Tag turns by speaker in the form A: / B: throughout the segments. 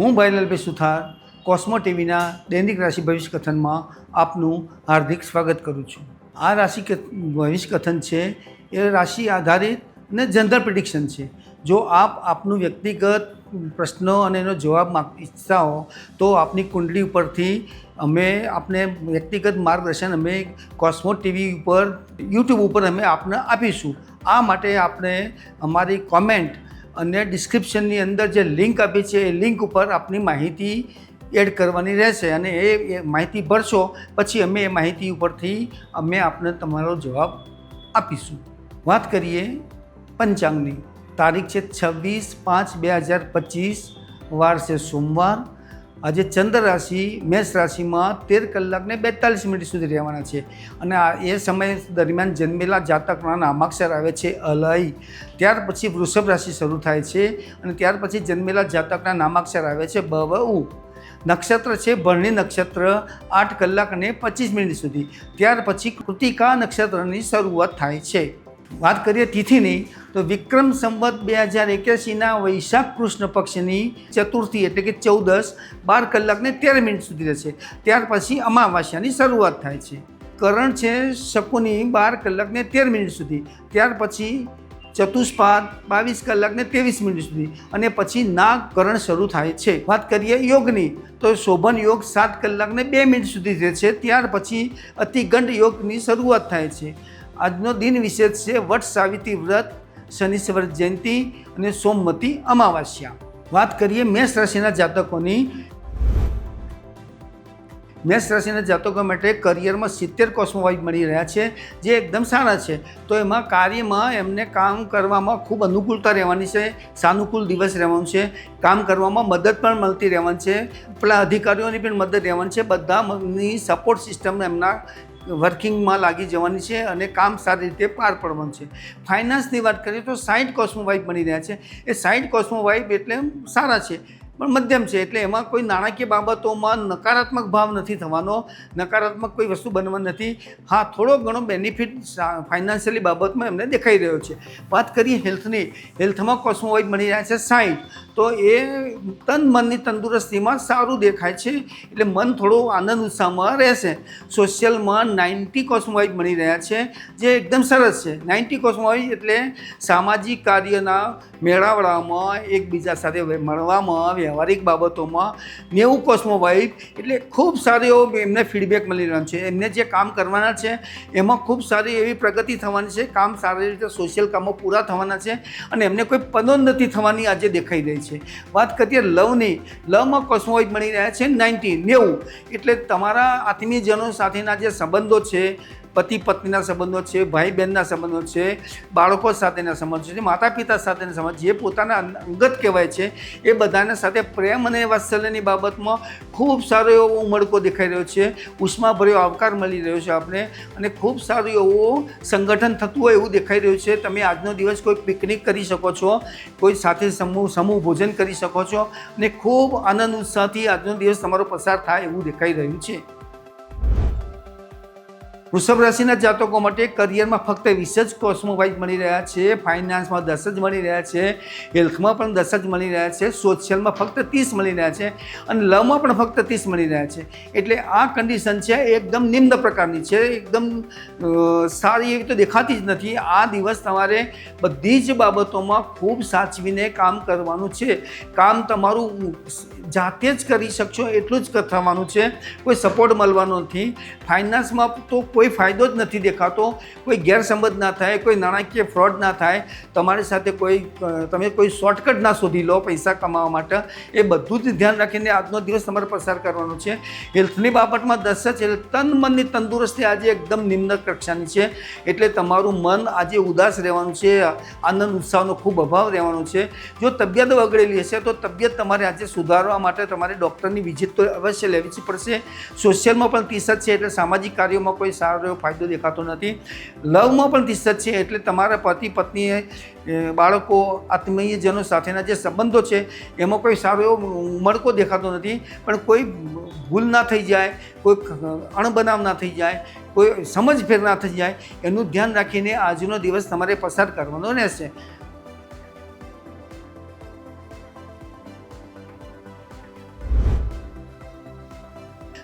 A: હું ભાઈલાલભાઈ સુથાર કોસ્મો ટીવીના દૈનિક રાશિ ભવિષ્ય કથનમાં આપનું હાર્દિક સ્વાગત કરું છું. આ રાશિ ભવિષ્ય કથન છે, એ રાશિ આધારિત અને જનરલ પ્રિડિક્શન છે. જો આપ આપનું વ્યક્તિગત પ્રશ્નો અને એનો જવાબ ઈચ્છતા હો તો આપની કુંડલી ઉપરથી અમે આપને વ્યક્તિગત માર્ગદર્શન, અમે કોસ્મો ટીવી ઉપર, યુટ્યુબ ઉપર અમે આપને આપીશું. આ માટે આપણે અમારી કોમેન્ટ અને ડિસ્ક્રિપ્શનની અંદર જે લિંક આપી છે, એ લિંક ઉપર આપની માહિતી એડ કરવાની રહેશે અને એ માહિતી ભરશો, પછી અમે એ માહિતી ઉપરથી અમે આપને તમારો જવાબ આપીશું. વાત કરીએ પંચાંગની. તારીખ છે છવ્વીસ પાંચ બે હજાર પચીસ, વાર છે સોમવાર. આજે ચંદ્ર રાશિ, મેષ રાશિમાં તેર કલાકને બેતાલીસ મિનિટ સુધી રહેવાના છે. અને આ એ સમય દરમિયાન જન્મેલા જાતકના નામાક્ષર આવે છે અલય. ત્યાર પછી વૃષભ રાશિ શરૂ થાય છે અને ત્યાર પછી જન્મેલા જાતકના નામાક્ષર આવે છે બ વ ઉ. નક્ષત્ર છે ભરણી નક્ષત્ર, આઠ કલાક અને પચીસ મિનિટ સુધી. ત્યાર પછી કૃતિકા નક્ષત્રની શરૂઆત થાય છે. વાત કરીએ તિથિની તો વિક્રમ સંવત બે હજાર એક્યાસીના વૈશાખ કૃષ્ણ પક્ષની ચતુર્થી એટલે કે ચૌદસ, બાર કલાકને તેર મિનિટ સુધી રહેશે. ત્યાર પછી અમાવાસ્યાની શરૂઆત થાય છે. કરણ છે શકુની બાર કલાકને તેર મિનિટ સુધી. ત્યાર પછી ચતુષ્પાદ બાવીસ કલાકને ત્રેવીસ મિનિટ સુધી. અને પછી નાગ કરણ શરૂ થાય છે. વાત કરીએ યોગની, તો શોભન યોગ સાત કલાકને બે મિનિટ સુધી રહે છે. ત્યાર પછી અતિગંડ યોગની શરૂઆત થાય છે. આજનો દિન વિશેષ છે. વટ સાવિત્રી વ્રત શનિશ્વર જયંતિ અને સોમવતી અમાવાસ્યા. વાત કરીએ મેષ રાશિના જાતકોની. મેષ રાશિના જાતકો માટે કરિયરમાં સિત્તેર કોસ્મોવાઇઝ મળી રહ્યા છે, જે એકદમ સારા છે. તો એમાં કાર્યમાં એમને કામ કરવામાં ખૂબ અનુકૂળતા રહેવાની છે, સાનુકૂળ દિવસ રહેવાનું છે, કામ કરવામાં મદદ પણ મળતી રહેવાની છે પેલા અધિકારીઓની પણ મદદ રહેવાની છે, બધાની સપોર્ટ સિસ્ટમ એમના વર્કિંગમાં લાગી જવાની છે અને કામ સારી રીતે પાર પડવાનું છે. ફાઇનાન્સની વાત કરીએ તો સાઈડ કોસ્મો વાઇફ બની રહ્યા છે. એ સાઈડ કોસ્મો વાઇફ એટલે સારા છે. પણ મધ્યમ છે. એટલે એમાં કોઈ નાણાકીય બાબતોમાં નકારાત્મક ભાવ નથી થવાનો, નકારાત્મક કોઈ વસ્તુ બનવા નથી. હા, થોડો ઘણો બેનિફિટ ફાઇનાન્શિયલી બાબતમાં એમને દેખાઈ રહ્યો છે. વાત કરીએ હેલ્થની હેલ્થમાં કોસ્મોવાઇઝ મળી રહ્યા છે સાઈઠ. તો એ તન મનની તંદુરસ્તીમાં સારું દેખાય છે. એટલે મન થોડું આનંદ ઉત્સાહમાં રહેશે. સોશિયલમાં નાઇન્ટી કોસ્મોવાઇઝ મળી રહ્યા છે, જે એકદમ સરસ છે. નાઇન્ટી કોસ્મોવાઇઝ એટલે સામાજિક કાર્યના મેળાવડામાં એકબીજા સાથે મળવામાં વ્યવહારિક બાબતોમાં નેવું કોસ્મોવાઇઝ એટલે ખૂબ સારો એવો એમને ફીડબેક મળી રહ્યો છે. એમને જે કામ કરવાના છે, એમાં ખૂબ સારી એવી પ્રગતિ થવાની છે. કામ સારી રીતે સોશિયલ કામો પૂરા થવાના છે અને એમને કોઈ પદોન્નતિ થવાની આજે દેખાઈ રહી છે. વાત કરીએ લવની લવમાં કોસ્મોવાઇઝ મળી રહ્યા છે નાઇન્ટી નેવું. એટલે તમારા આત્મીયજનો સાથેના જે સંબંધો છે પતિ પત્નીના સંબંધો છે, ભાઈ બહેનના સંબંધો છે, બાળકો સાથેના સંબંધો છે માતા પિતા સાથેના સંબંધ જે પોતાના અંગત કહેવાય છે, એ બધાના સાથે પ્રેમ અને વાત્સલ્યની બાબતમાં ખૂબ સારો એવો ઉમળકો દેખાઈ રહ્યો છે, ઉષ્માભર્યો આવકાર મળી રહ્યો છે આપણે અને ખૂબ સારું એવું સંગઠન થતું હોય એવું દેખાઈ રહ્યું છે. તમે આજનો દિવસ કોઈ પિકનિક કરી શકો છો, કોઈ સાથે સમૂહ સમૂહ ભોજન કરી શકો છો, અને ખૂબ આનંદ, ઉત્સાહથી આજનો દિવસ તમારો પસાર થાય એવું દેખાઈ રહ્યું છે. વૃષભ રાશિના જાતકો માટે કરિયરમાં ફક્ત વીસ જ કોસ્મોવાઇઝ મળી રહ્યા છે ફાઇનાન્સમાં દસ જ મળી રહ્યા છે હેલ્થમાં પણ દસ જ મળી રહ્યા છે સોશિયલમાં ફક્ત ત્રીસ મળી રહ્યા છે અને લવમાં પણ ફક્ત ત્રીસ મળી રહ્યા છે. એટલે આ કન્ડિશન છે એકદમ નિમ્ન પ્રકારની છે, એકદમ સારી એવી તો દેખાતી જ નથી. આ દિવસ તમારે બધી જ બાબતોમાં ખૂબ સાચવીને કામ કરવાનું છે. કામ તમારું જાતે જ કરી શકશો એટલું જ થવાનું છે. કોઈ સપોર્ટ મળવાનો નથી. ફાઇનાન્સમાં તો કોઈ ફાયદો જ નથી દેખાતો. કોઈ ગેરસમજ ના થાય, કોઈ નાણાકીય ફ્રોડ ના થાય. તમારી સાથે કોઈ, તમે કોઈ શોર્ટકટ ના શોધી લો પૈસા કમાવા માટે. એ બધું જ ધ્યાન રાખીને આજનો દિવસ તમારે પસાર કરવાનો છે. હેલ્થની બાબતમાં દસ જ એટલે તન મનની તંદુરસ્તી આજે એકદમ નિમ્ન કક્ષાની છે. એટલે તમારું મન આજે ઉદાસ રહેવાનું છે. આનંદ, ઉત્સાહનો ખૂબ અભાવ રહેવાનો છે. જો તબિયત બગડેલી હશે તો તબિયત તમારે આજે સુધારવા માટે તમારે ડૉક્ટરની વિઝિટ તો અવશ્ય લેવી જ પડશે. સોશિયલમાં પણ ત્રીસ જ છે એટલે સામાજિક કાર્યોમાં કોઈ સારો એવો ફાયદો દેખાતો નથી. લવમાં પણ ત્રીસ જ છે એટલે તમારા પતિ, પત્નીએ બાળકો, આત્મીયજનો સાથેના જે સંબંધો છે, એમાં કોઈ સારો એવો મળકો દેખાતો નથી. પણ કોઈ ભૂલ ના થઈ જાય, કોઈ અણબનાવ ના થઈ જાય, કોઈ સમજફેર ના થઈ જાય, એનું ધ્યાન રાખીને આજનો દિવસ તમારે પસાર કરવાનો રહેશે.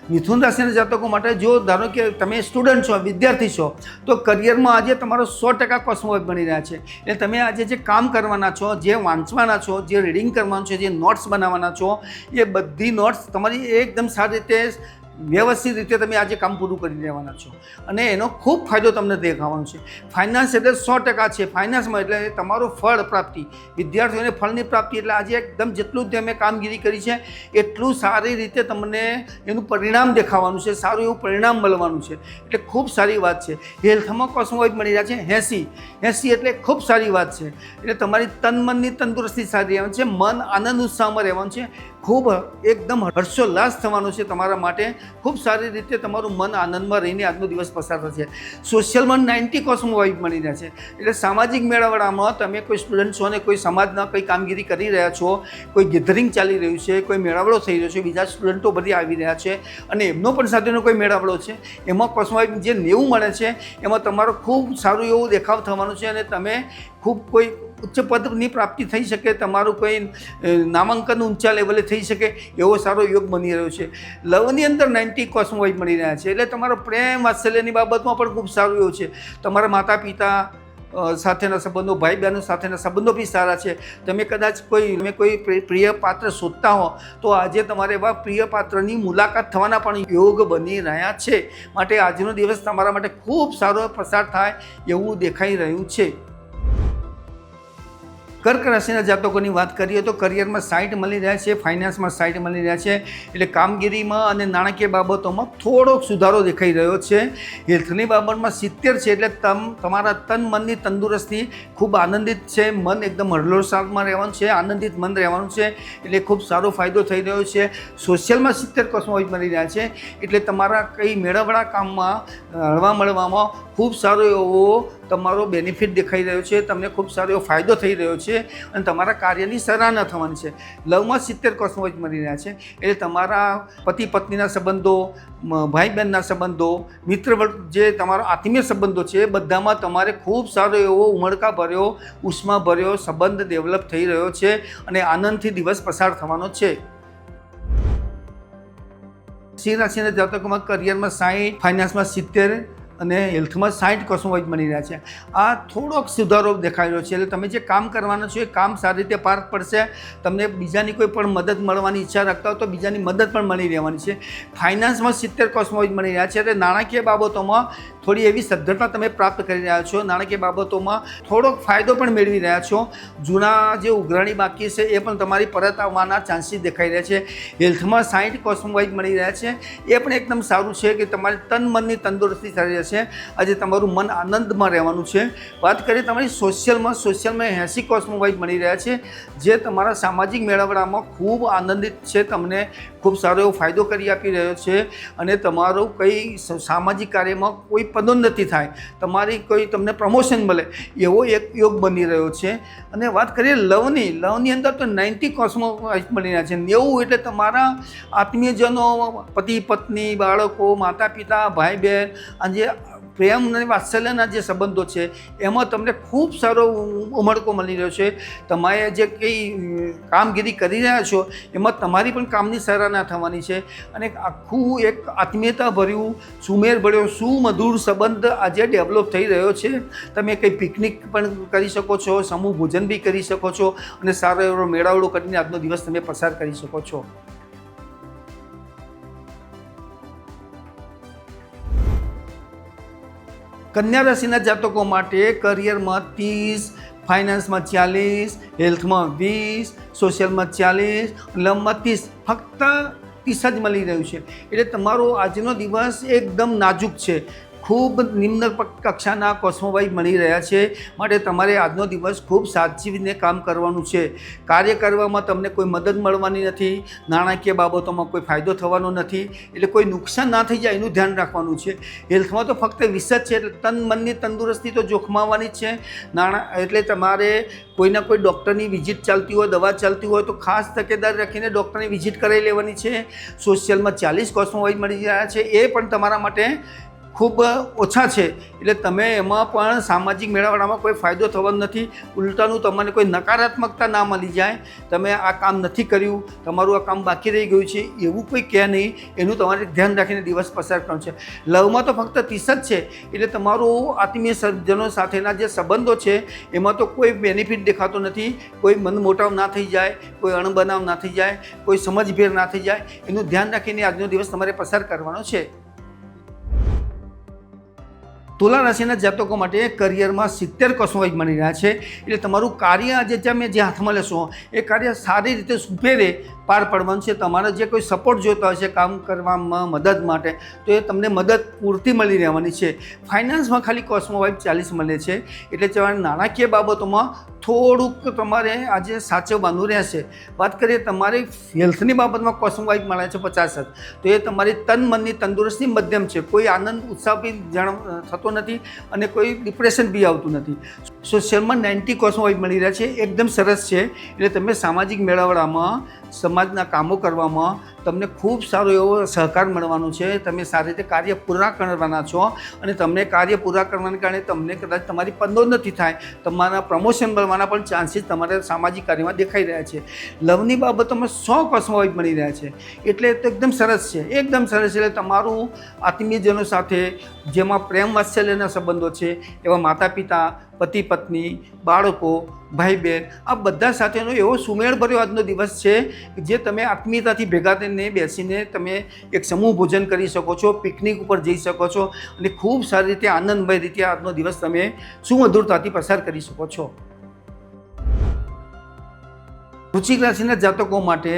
A: મિથુન રાશિના જાતકો માટે જો ધારો કે તમે સ્ટુડન્ટ છો, વિદ્યાર્થી છો, તો કરિયરમાં આજે તમારો સો ટકા કોસ્મોવાઇફ બની રહ્યા છે. એટલે તમે આજે જે કામ કરવાના છો, જે વાંચવાના છો, જે રીડિંગ કરવાનું છે, જે નોટ્સ બનાવવાના છો, એ બધી નોટ્સ તમારી એકદમ સારી રીતે વ્યવસ્થિત રીતે તમે આજે કામ પૂરું કરી લેવાના છો. અને એનો ખૂબ ફાયદો તમને દેખાવાનો છે. ફાઇનાન્સ એટલે સો ટકા છે. ફાઇનાન્સમાં એટલે તમારું ફળ પ્રાપ્તિ. વિદ્યાર્થીઓને ફળની પ્રાપ્તિ એટલે આજે એકદમ જેટલું તમે કામગીરી કરી છે, એટલું સારી રીતે તમને એનું પરિણામ દેખાવાનું છે. સારું એવું પરિણામ મળવાનું છે. એટલે ખૂબ સારી વાત છે. હેલ્થમાં કોસ્મોવાઇફ મળી રહ્યા છે? એંસી એંસી એટલે ખૂબ સારી વાત છે. એટલે તમારી તન મનની તંદુરસ્તી સારી રહેવાની છે. મન આનંદ ઉત્સાહમાં રહેવાનું છે. ખૂબ એકદમ હર્ષોલ્લાસ થવાનો છે તમારા માટે. ખૂબ સારી રીતે તમારું મન આનંદમાં રહીને આજનો દિવસ પસાર થશે. સોશિયલમાં નાઇન્ટી કોસ્મો વાઇબ મળી રહ્યા છે. એટલે સામાજિક મેળાવડામાં તમે કોઈ સ્ટુડન્ટ છો અને કોઈ સમાજના કંઈ કામગીરી કરી રહ્યા છો, કોઈ ગેધરિંગ ચાલી રહ્યું છે, કોઈ મેળાવડો થઈ રહ્યો છે, બીજા સ્ટુડન્ટો બધી આવી રહ્યા છે અને એમનો પણ સાથેનો કોઈ મેળાવડો છે, એમાં કોસ્મો વાઇફ જે નેવું મળે છે, એમાં તમારો ખૂબ સારું એવું દેખાવ થવાનું છે અને તમે ખૂબ કોઈ ઉચ્ચ પદની પ્રાપ્તિ થઈ શકે, તમારું કોઈ નામાંકન ઊંચા લેવલે થઈ શકે, એવો સારો યોગ બની રહ્યો છે. લવની અંદર નાઇન્ટી કોસ્મોવાઇફ મળી રહ્યા છે, એટલે તમારો પ્રેમ વાત્સલ્યની બાબતમાં પણ ખૂબ સારું એવું છે. તમારા માતા પિતા સાથેના સંબંધો ભાઈ બહેનો સાથેના સંબંધો બી સારા છે. તમે કદાચ કોઈ, તમે કોઈ પ્રિ- પ્રિય પાત્ર શોધતા હો, તો આજે તમારે એવા પ્રિય પાત્રની મુલાકાત થવાના પણ યોગ બની રહ્યા છે. માટે આજનો દિવસ તમારા માટે ખૂબ સારો પસાર થાય એવું દેખાઈ રહ્યું છે. કર્ક રાશિના જાતકોની વાત કરીએ તો કરિયરમાં સાઇટ મળી રહ્યા છે, ફાઇનાન્સમાં સાઇટ મળી રહ્યા છે, એટલે કામગીરીમાં અને નાણાકીય બાબતોમાં થોડોક સુધારો દેખાઈ રહ્યો છે. હેલ્થની બાબતમાં સિત્તેર છે, એટલે તમ, તમારા તન મનની તંદુરસ્તી ખૂબ આનંદિત છે, મન એકદમ હરલોસામાં રહેવાનું છે, આનંદિત મન રહેવાનું છે, એટલે ખૂબ સારો ફાયદો થઈ રહ્યો છે. સોશિયલમાં સિત્તેર કોસ્મોવાઇઝ મળી રહ્યા છે, એટલે તમારા કંઈ મેળવડા કામમાં, હળવા મળવામાં ખૂબ સારો એવો તમારો બેનિફિટ દેખાઈ રહ્યો છે, તમને ખૂબ સારો એવો ફાયદો થઈ રહ્યો છે અને તમારા કાર્યની સરાહના થવાની છે. લવમાં સિત્તેર કોસ્મોજ મળી રહ્યા છે. એટલે તમારા પતિ પત્નીના સંબંધો ભાઈ બહેનના સંબંધો, મિત્ર જે તમારો આત્મીય સંબંધો છે, બધામાં તમારે ખૂબ સારો એવો ઉમળકા ભર્યો, ઉષ્મા ભર્યો સંબંધ ડેવલપ થઈ રહ્યો છે અને આનંદથી દિવસ પસાર થવાનો છે. સિંહ રાશિના જાતકોમાં કરિયરમાં સાઠ ફાઇનાન્સમાં સિત્તેર અને હેલ્થમાં સાઠ કોસ્મોવાઇઝ બની રહ્યા છે. આ થોડોક સુધારો દેખાઈ રહ્યો છે. એટલે તમે જે કામ કરવાનું છે એ કામ સારી રીતે પાર પડશે. તમને બીજાની કોઈ પણ મદદ મળવાની ઈચ્છા રાખતા હો તો બીજાની મદદ પણ મળી રહેવાની છે. ફાઇનાન્સમાં સિત્તેર કોસ્મોવાઇઝ મળી રહ્યા છે. એટલે નાણાકીય બાબતોમાં થોડી એવી સદ્ધરતા તમે પ્રાપ્ત કરી રહ્યા છો. નાણાકીય બાબતોમાં થોડોક ફાયદો પણ મેળવી રહ્યા છો. જૂના જે ઉઘરાણી બાકી છે એ પણ તમારી પરત આવવાના ચાન્સીસ દેખાઈ રહ્યા છે. હેલ્થમાં સાઠ કોસ્મોવાઇઝ મળી રહ્યા છે. એ પણ એકદમ સારું છે કે તમારી તન મનની તંદુરસ્તી સારી રહેશે. આજે તમારું મન આનંદમાં રહેવાનું છે. વાત કરીએ તમારી સોશિયલમાં. સોશિયલમાં એંસી કોસ્મોવાઇઝ મળી રહ્યા છે. જે તમારા સામાજિક મેળાવડામાં ખૂબ આનંદિત છે. તમને ખૂબ સારો એવો ફાયદો કરી આપી રહ્યો છે. અને તમારું કંઈ સામાજિક કાર્યમાં કોઈ પદોન્નતિ થાય. તમારી કોઈ તમને પ્રમોશન મળે, એવો એક યોગ બની રહ્યો છે. અને વાત કરીએ લવની. લવની અંદર તો નાઇન્ટી કોસ્મોવાઇઝ મળી રહ્યા છે. નેવું એટલે તમારા આત્મીયજનો પતિ પત્ની બાળકો માતા પિતા ભાઈ બહેન અને જે પ્રેમ અને વાત્સલ્યના જે સંબંધો છે, એમાં તમને ખૂબ સારો ઉમળકો મળી રહ્યો છે. તમે જે કંઈ કામગીરી કરી રહ્યા છો, એમાં તમારી પણ કામની સરાહના થવાની છે. અને આખું એક આત્મીયતા ભર્યું સુમેર ભર્યો સુમધુર સંબંધ આજે ડેવલપ થઈ રહ્યો છે. તમે કંઈ પિકનિક પણ કરી શકો છો, સમૂહ ભોજન બી કરી શકો છો અને સારો એવો મેળાવડો કરીને આજનો દિવસ તમે પસાર કરી શકો છો. કન્યા રાશિના જાતકો માટે કરિયરમાં ત્રીસ, ફાઇનાન્સમાં ચાલીસ, હેલ્થમાં વીસ, સોશિયલમાં ચાલીસ લવમાં ત્રીસ. ફક્ત ત્રીસ જ મળી રહ્યું છે. એટલે તમારો આજનો દિવસ એકદમ નાજુક છે. ખૂબ નિમ્ન કક્ષાના કોસ્મોભાઈ મળી રહ્યા છે. માટે તમારે આજનો દિવસ ખૂબ સાચવીને કામ કરવાનું છે. કાર્ય કરવામાં તમને કોઈ મદદ મળવાની નથી. નાણાકીય બાબતોમાં કોઈ ફાયદો થવાનો નથી. એટલે કોઈ નુકસાન ના થઈ જાય એનું ધ્યાન રાખવાનું છે. હેલ્થમાં તો ફક્ત વીસ જ છે. એટલે તન મનની તંદુરસ્તી તો જોખમાવાની જ છે. નાણાં એટલે તમારે કોઈના કોઈ ડૉક્ટરની વિઝિટ ચાલતી હોય, દવા ચાલતી હોય તો ખાસ તકેદાર રાખીને ડૉક્ટરની વિઝિટ કરાવી લેવાની છે. સોશિયલમાં ચાલીસ કોસ્મોવાઇઝ મળી રહ્યા છે. એ પણ તમારા માટે ખૂબ ઓછા છે. એટલે તમે એમાં પણ સામાજિક મેળાવડામાં કોઈ ફાયદો થવાનો નથી. ઉલટાનું તમને કોઈ નકારાત્મકતા ના મળી જાય. તમે આ કામ નથી કર્યું. તમારું આ કામ બાકી રહી ગયું છે. એવું કોઈ કહે નહીં. એનું તમારે ધ્યાન રાખીને દિવસ પસાર કરવાનો છે. લવમાં તો ફક્ત ત્રીસ જ છે. એટલે તમારું આત્મીય સજ્જનો સાથેના જે સંબંધો છે, એમાં તો કોઈ બેનિફિટ દેખાતો નથી. કોઈ મન મોટાવ ના થઈ જાય. કોઈ અણબનાવ ના થઈ જાય. કોઈ સમજભેર ના થઈ જાય. એનું ધ્યાન રાખીને આજનો દિવસ તમારે પસાર કરવાનો છે. તુલા રાશિના જાતકો માટે કરિયરમાં સિત્તેર કસોવાઈ મળી રહ્યા છે. એટલે તમારું કાર્ય આજે તમે જે હાથમાં લેશો, એ કાર્ય સારી રીતે સુફેરે પાર પાડવાનું છે. તમારે જે કોઈ સપોર્ટ જોઈતો હશે કામ કરવામાં મદદ માટે, તો એ તમને મદદ પૂરતી મળી રહેવાની છે. ફાઇનાન્સમાં ખાલી કોસ્મો વાઇફ ચાલીસ મળે છે. એટલે તમારે નાણાકીય બાબતોમાં થોડુંક તમારે આજે સાચવવાનું રહેશે. વાત કરીએ તમારી હેલ્થની બાબતમાં કોસ્મો વાઇફ મળે છે પચાસ જ. તો એ તમારી તન મનની તંદુરસ્તી મધ્યમ છે. કોઈ આનંદ, ઉત્સાહ બી જાણ થતો નથી અને કોઈ ડિપ્રેશન બી આવતું નથી. સોશિયલમાં નાઇન્ટી કોર્સમાં વાઇફ મળી રહ્યા છે. એકદમ સરસ છે. એટલે તમે સામાજિક મેળાવડામાં, સમાજના કામો કરવામાં તમને ખૂબ સારો એવો સહકાર મળવાનો છે. તમે સારી રીતે કાર્ય પૂરા કરવાના છો અને તમને કાર્ય પૂરા કરવાને કારણે તમને કદાચ તમારી પદોન્નતિ થાય. તમારા પ્રમોશન મળવાના પણ ચાન્સીસ તમારા સામાજિક કાર્યમાં દેખાઈ રહ્યા છે. લવની બાબતોમાં સો કસ્મવાઇઝ મળી રહ્યા છે. એટલે તો એકદમ સરસ છે. એકદમ સરસ એટલે તમારું આત્મીયજનો સાથે, જેમાં પ્રેમ, વાત્સલ્યના સંબંધો છે, એવા માતા પિતા પતિ, પત્ની, બાળકો ભાઈ બહેન આ બધા સાથેનો એવો સુમેળભર્યો આજનો દિવસ છે જે તમે આત્મીયતાથી ભેગા થઈને બેસીને તમે એક સમૂહ ભોજન કરી શકો છો, પિકનિક ઉપર જઈ શકો છો અને ખૂબ સારી રીતે આનંદમય રીતે આજનો દિવસ તમે સુમધુરતાથી પસાર કરી શકો છો. વૃશ્ચિક રાશિના જાતકો માટે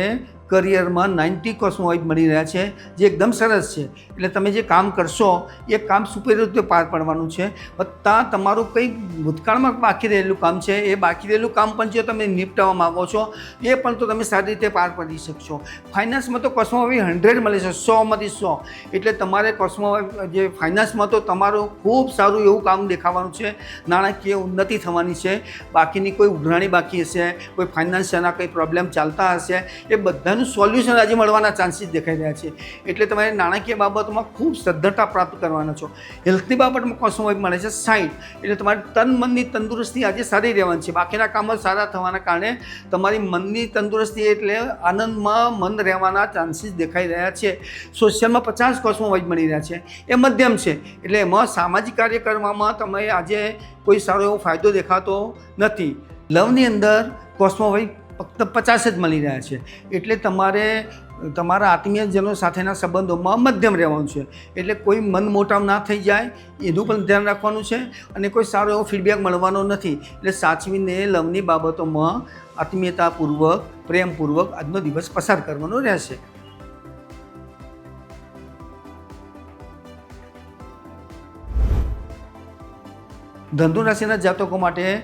A: કરિયરમાં નાઇન્ટી કોસ્મોઇડ મળી રહ્યા છે, જે એકદમ સરસ છે. એટલે તમે જે કામ કરશો, એ કામ સુપેર રીતે પાર પાડવાનું છે. વત્તા તમારું કંઈ ભૂતકાળમાં બાકી રહેલું કામ છે, એ બાકી રહેલું કામ પણ જો તમે નિપટાવવા માગો છો, એ પણ તો તમે સારી રીતે પાર પાડી શકશો. ફાઇનાન્સમાં તો કોસ્મોવી હંડ્રેડ મળે છે સોમાંથી સો એટલે તમારે કોસ્મો જે ફાઇનાન્સમાં તો તમારું ખૂબ સારું એવું કામ દેખાવાનું છે. નાણાકીય ઉન્નતિ થવાની છે. બાકીની કોઈ ઉઘરાણી બાકી હશે, કોઈ ફાઇનાન્સના કંઈ પ્રોબ્લેમ ચાલતા હશે, એ બધાનું સોલ્યુશન આજે મળવાના ચાન્સીસ દેખાઈ રહ્યા છે. એટલે તમારે નાણાકીય બાબતોમાં ખૂબ સદ્ધરતા પ્રાપ્ત કરવાના છો. હેલ્થની બાબતમાં કોસ્મોવાઇઝ મળે છે સાઈઠ. એટલે તમારી તન મનની તંદુરસ્તી આજે સારી રહેવાની છે. બાકીના કામો સારા થવાના કારણે તમારી મનની તંદુરસ્તી એટલે આનંદમાં મન રહેવાના ચાન્સીસ દેખાઈ રહ્યા છે. સોશિયલમાં પચાસ કોસ્મોવાઇઝ મળી રહ્યા છે. એ મધ્યમ છે. એટલે એમાં સામાજિક કાર્ય કરવામાં તમે આજે કોઈ સારો એવો ફાયદો દેખાતો નથી. લવની અંદર કોસ્મોવાઇઝ ફક્ત પચાસ જ મળી રહ્યા છે. એટલે તમારે, તમારા આત્મીયજનો સાથેના સંબંધોમાં મધ્યમ રહેવાનું છે. એટલે કોઈ મન મોટાવ ના થઈ જાય, એનું પણ ધ્યાન રાખવાનું છે અને કોઈ સારો એવો ફીડબેક મળવાનો નથી. એટલે સાચવીને લવની બાબતોમાં આત્મીયતાપૂર્વક, પ્રેમપૂર્વક આજનો દિવસ પસાર કરવાનો રહેશે. ધંધુ રાશિના જાતકો માટે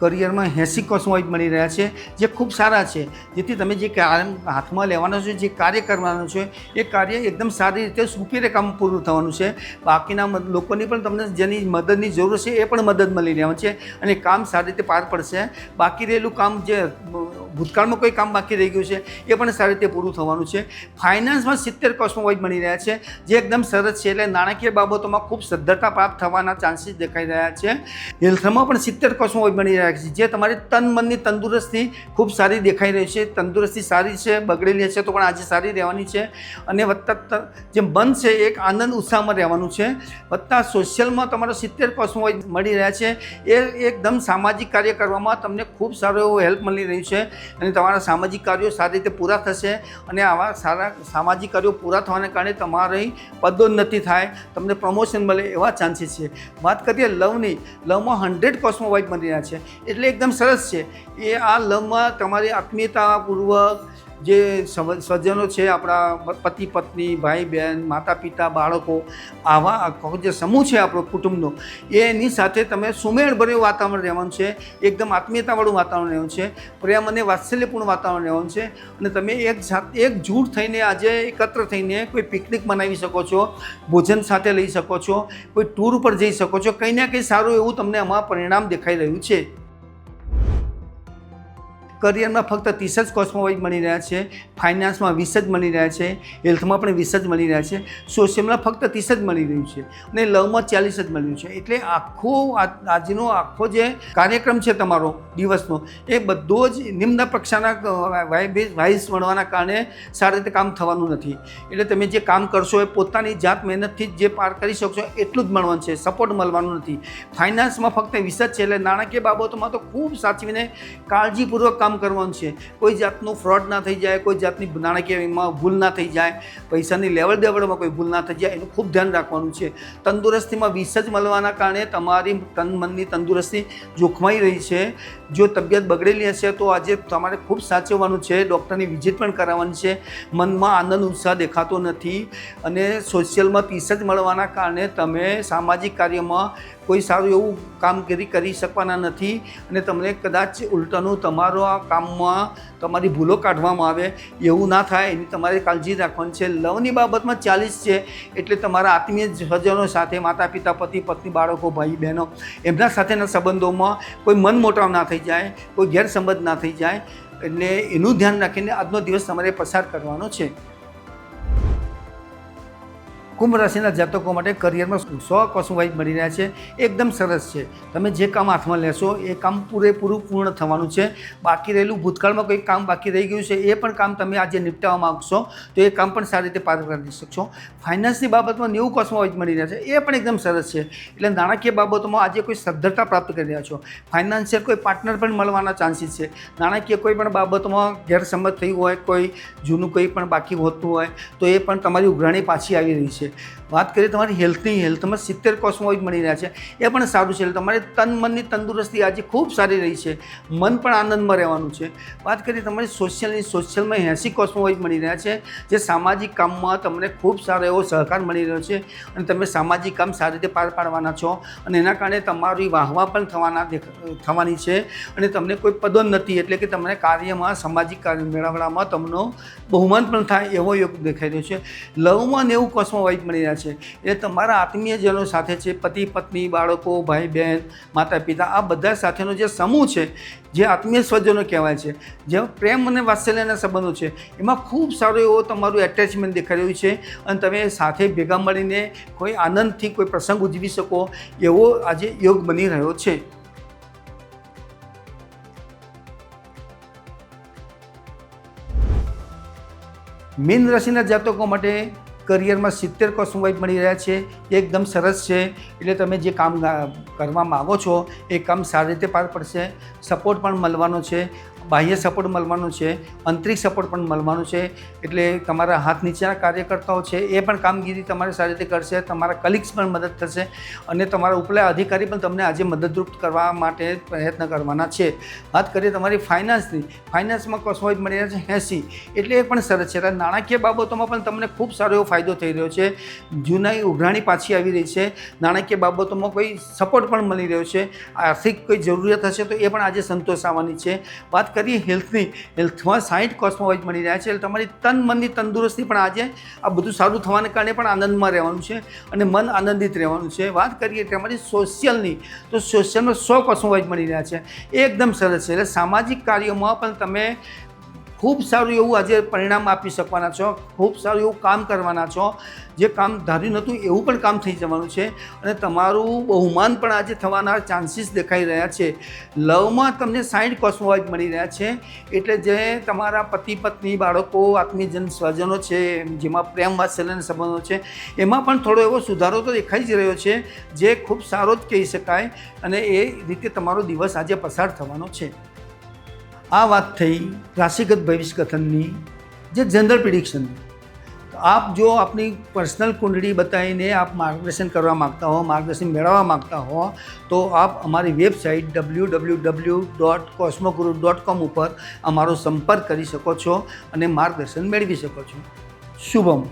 A: કરિયરમાં એંસી કોસ્મોઇડ મળી રહ્યા છે, જે ખૂબ સારા છે. જેથી તમે જે હાથમાં લેવાનો છે, જે કાર્ય કરવાનું છે, એ કાર્ય એકદમ સારી રીતે સુપીરે કામ પૂરું થવાનું છે. બાકીના લોકોની પણ તમને જેની મદદની જરૂર છે, એ પણ મદદ મળી રહ્યા છે અને કામ સારી રીતે પાર પડશે. બાકી રહેલું કામ જે ભૂતકાળમાં કોઈ કામ બાકી રહી ગયું છે, એ પણ સારી રીતે પૂરું થવાનું છે. ફાઇનાન્સમાં સિત્તેર કોસ્મોવાઇઝ મળી રહ્યા છે, જે એકદમ સરસ છે એટલે નાણાકીય બાબતોમાં ખૂબ સદ્ધરતા પ્રાપ્ત થવાના ચાન્સીસ દેખાઈ રહ્યા છે. હેલ્થમાં પણ સિત્તેર કોસ્મોવાઇઝ મળી રહ્યા છે, જે તમારી તન મનની તંદુરસ્તી ખૂબ સારી દેખાઈ રહી છે, તંદુરસ્તી સારી છે, બગડેલી હશે તો પણ આજે સારી રહેવાની છે. અને વત્તા જે મન છે એક આનંદ ઉત્સાહમાં રહેવાનું છે. વત્તા સોશિયલમાં તમારો સિત્તેર પર્સન્ટ મળી રહ્યા છે. એ એકદમ સામાજિક કાર્ય કરવામાં તમને ખૂબ સારો એવો હેલ્પ મળી રહ્યું છે અને તમારા સામાજિક કાર્યો સારી રીતે પૂરા થશે અને આવા સારા સામાજિક કાર્યો પૂરા થવાને કારણે તમારી પદોન્નતિ થાય, તમને પ્રમોશન મળે એવા ચાન્સીસ છે. વાત કરીએ લવની, લવમાં હંડ્રેડ કોસ્મોવાઇઝ મળી રહ્યા છે. એટલે એકદમ સરસ છે. એ આ લવમાં તમારી આત્મીયતાપૂર્વક જે સવ- સ્વજનો છે, આપણા પતિ, પત્ની, ભાઈ, બહેન માતા પિતા બાળકો, આવા જે સમૂહ છે આપણો કુટુંબનો, એની સાથે તમે સુમેળભર્યું વાતાવરણ રહેવાનું છે. એકદમ આત્મીયતાવાળું વાતાવરણ રહેવાનું છે. પ્રેમ અને વાત્સલ્યપૂર્ણ વાતાવરણ રહેવાનું છે. અને તમે એક સાથે એક જૂઠ થઈને આજે એકત્ર થઈને કોઈ પિકનિક મનાવી શકો છો, ભોજન સાથે લઈ શકો છો, કોઈ ટૂર ઉપર જઈ શકો છો, કંઈ ને કંઈ સારું એવું તમને આમાં પરિણામ દેખાઈ રહ્યું છે. કરિયરમાં ફક્ત ત્રીસ જ કોર્સમાં મળી રહ્યા છે ફાઇનાન્સમાં વીસ જ મળી રહ્યા છે હેલ્થમાં પણ વીસ જ મળી રહ્યા છે સોશિયલમાં ફક્ત ત્રીસ જ મળી રહ્યું છે અને લવમાં ચાલીસ જ મળ્યું છે. એટલે આખો આજનો આખો જે કાર્યક્રમ છે તમારો દિવસનો, એ બધો જ નિમ્ન કક્ષાના વાઇસ મળવાના કારણે સારી રીતે કામ થવાનું નથી. એટલે તમે જે કામ કરશો એ પોતાની જાત મહેનતથી જે પાર કરી શકશો એટલું જ મળવાનું છે સપોર્ટ મળવાનું નથી. ફાઇનાન્સમાં ફક્ત વીસ જ છે, એટલે નાણાકીય બાબતોમાં તો ખૂબ સાચવીને કાળજીપૂર્વક કામ કરવાનું છે. કોઈ જાતનું ફ્રોડ ના થઈ જાય, કોઈ જાતની નાણાકીયમાં ભૂલ ના થઈ જાય, પૈસાની લેવડ દેવડમાં કોઈ ભૂલ ના થઈ જાય, એનું ખૂબ ધ્યાન રાખવાનું છે. તંદુરસ્તીમાં વિષ જ મળવાના કારણે તમારી તન મનની તંદુરસ્તી જોખમાઈ રહી છે. જો તબિયત બગડેલી હશે તો આજે તમારે ખૂબ સાચવવાનું છે. ડૉક્ટરની વિઝિટ પણ કરાવવાની છે. મનમાં આનંદ, ઉત્સાહ દેખાતો નથી અને સોશિયલમાં પીસ જ મળવાના કારણે તમે સામાજિક કાર્યમાં કોઈ સારું એવું કામગીરી કરી શકવાના નથી અને તમને કદાચ ઉલટાનું તમારો આ કામમાં તમારી ભૂલો કાઢવામાં આવે, એવું ના થાય, એની તમારે કાળજી રાખવાની છે. લવની બાબતમાં ચાલીસ છે, એટલે તમારા આત્મીય સ્વજનો સાથે માતા પિતા પતિ, પત્ની, બાળકો, ભાઈ, બહેનો, એમના સાથેના સંબંધોમાં કોઈ મન મોટાવ ના થઈ જાય, કોઈ ગેરસંબંધ ના થઈ જાય, એટલે એનું ધ્યાન રાખીને આજનો દિવસ તમારે પસાર કરવાનો છે. કુંભ રાશિના જાતકો માટે કરિયરમાં સો કશું વાઇઝ મળી રહ્યા છે. એકદમ સરસ છે. તમે જે કામ હાથમાં લેશો, એ કામ પૂરેપૂરું પૂર્ણ થવાનું છે. બાકી રહેલું ભૂતકાળમાં કોઈ કામ બાકી રહી ગયું છે, એ પણ કામ તમે આજે નિપટાવવા માગશો, તો એ કામ પણ સારી રીતે પાર કરી શકશો. ફાઇનાન્સની બાબતમાં નેવું કશું વાઇઝ મળી રહ્યા છે, એ પણ એકદમ સરસ છે. એટલે નાણાકીય બાબતોમાં આજે કોઈ સદ્ધરતા પ્રાપ્ત કરી રહ્યા છો. ફાઇનાન્શિયલ કોઈ પાર્ટનર પણ મળવાના ચાન્સીસ છે. નાણાકીય કોઈ પણ બાબતોમાં ગેરસમજ થયું હોય, કોઈ જૂનું કંઈ પણ બાકી હોતું હોય, તો એ પણ તમારી ઉઘરાણી પાછી આવી રહી છે. વાત કરીએ તમારી હેલ્થની હેલ્થમાં સિત્તેર કોસ્મોઇડ મળી રહ્યા છે. એ પણ સારું છે. તમારે તન, મનની તંદુરસ્તી આજે ખૂબ સારી રહી છે. મન પણ આનંદમાં રહેવાનું છે. વાત કરીએ તમારી સોશિયલની સોશિયલમાં એંસી કોસ્મોઇડ મળી રહ્યા છે. જે સામાજિક કામમાં તમને ખૂબ સારો એવો સહકાર મળી રહ્યો છે અને તમે સામાજિક કામ સારી રીતે પાર પાડવાના છો અને એના કારણે તમારી વાહવા પણ થવાના થવાની છે અને તમને કોઈ પદોન્નતિ એટલે કે તમને કાર્યમાં, સામાજિક કાર્ય મેળવવામાં તમને બહુમાન પણ થાય એવો યોગ દેખાઈ રહ્યો છે. લવમાં નેવું કોસ્મો વાઇફ મળી રહ્યા છે. એટલે તમારા આત્મીયજનો સાથે છે, પતિ, પત્ની, બાળકો, ભાઈ, બહેન, માતા, પિતા, આ બધા સાથેનો જે સમૂહ છે, જે આત્મીય સ્વજનો કહેવાય છે, જે પ્રેમ અને વાત્સલ્યના સંબંધો છે, એમાં ખૂબ સારો એવો તમારું એટેચમેન્ટ દેખાઈ રહ્યું છે અને તમે સાથે ભેગા મળીને કોઈ આનંદથી કોઈ પ્રસંગ ઉજવી શકો એવો આજે યોગ બની રહ્યો છે. મીન રાશિના જાતકો માટે કરિયરમાં સિત્તેર કોસ્મ વાઇફ મળી રહ્યા છે એકદમ સરસ છે. એટલે તમે જે કામ કરવા માગો છો, એ કામ સારી રીતે પાર પડશે. સપોર્ટ પણ મળવાનો છે. બાહ્ય સપોર્ટ મળવાનો છે, આંતરિક સપોર્ટ પણ મળવાનો છે. એટલે તમારા હાથ નીચેના કાર્યકર્તાઓ છે, એ પણ કામગીરી તમારે સારી રીતે કરશે, તમારા કલિગ્સ પણ મદદ થશે અને તમારા ઉપલા અધિકારી પણ તમને આજે મદદરૂપ કરવા માટે પ્રયત્ન કરવાના છે. વાત કરીએ તમારી ફાઇનાન્સની ફાઇનાન્સમાં કોસ્મોઇડ મળી રહ્યા છે એંસી. એટલે એ પણ સરસ છે. નાણાકીય બાબતોમાં પણ તમને ખૂબ સારો એવો ફાયદો થઈ રહ્યો છે. જૂનાઈ ઉઘરાણી પાછી આવી રહી છે. નાણાકીય બાબતોમાં કોઈ સપોર્ટ પણ મળી રહ્યો છે. આર્થિક કોઈ જરૂરિયાત હશે તો એ પણ આજે સંતોષ આવવાની છે. વાત કરીએ હેલ્થની હેલ્થમાં સાઠ વાઇઝ મળી રહ્યા છે. એટલે તમારી તન મનની તંદુરસ્તી પણ આજે આ બધું સારું થવાને કારણે પણ આનંદમાં રહેવાનું છે અને મન આનંદિત રહેવાનું છે. વાત કરીએ તમારી સોશિયલની, તો સોશિયલમાં સો વાઇઝ મળી રહ્યા છે. એકદમ સરસ છે. એટલે સામાજિક કાર્યોમાં પણ તમે ખૂબ સારું એવું આજે પરિણામ આપી શકવાના છો, ખૂબ સારું એવું કામ કરવાના છો. જે કામ ધાર્યું નહોતું, એવું પણ કામ થઈ જવાનું છે. અને તમારું બહુમાન પણ આજે થવાના ચાન્સીસ દેખાઈ રહ્યા છે. લવમાં તમને સાઈડ કોસ્મોવાઇઝ મળી રહ્યા છે. એટલે જે તમારા પતિ પત્ની, બાળકો આત્મીયજન સ્વજનો છે, જેમાં પ્રેમ વાત્સલ્યના સંબંધો છે, એમાં પણ થોડો એવો સુધારો તો દેખાઈ જ રહ્યો છે, જે ખૂબ સારો જ કહી શકાય. અને એ રીતે તમારો દિવસ આજે પસાર થવાનો છે. આ વાત થઈ રાશિગત ભવિષ્યકથનની, જે જનરલ પ્રિડિક્શન આપ જો આપની પર્સનલ કુંડળી બતાવીને આપ માર્ગદર્શન કરવા માગતા હો, માર્ગદર્શન મેળવવા માગતા હો, તો આપ અમારી website W W W dot Cosmoguru dot com ઉપર અમારો સંપર્ક કરી શકો છો અને માર્ગદર્શન મેળવી શકો છો. શુભમ.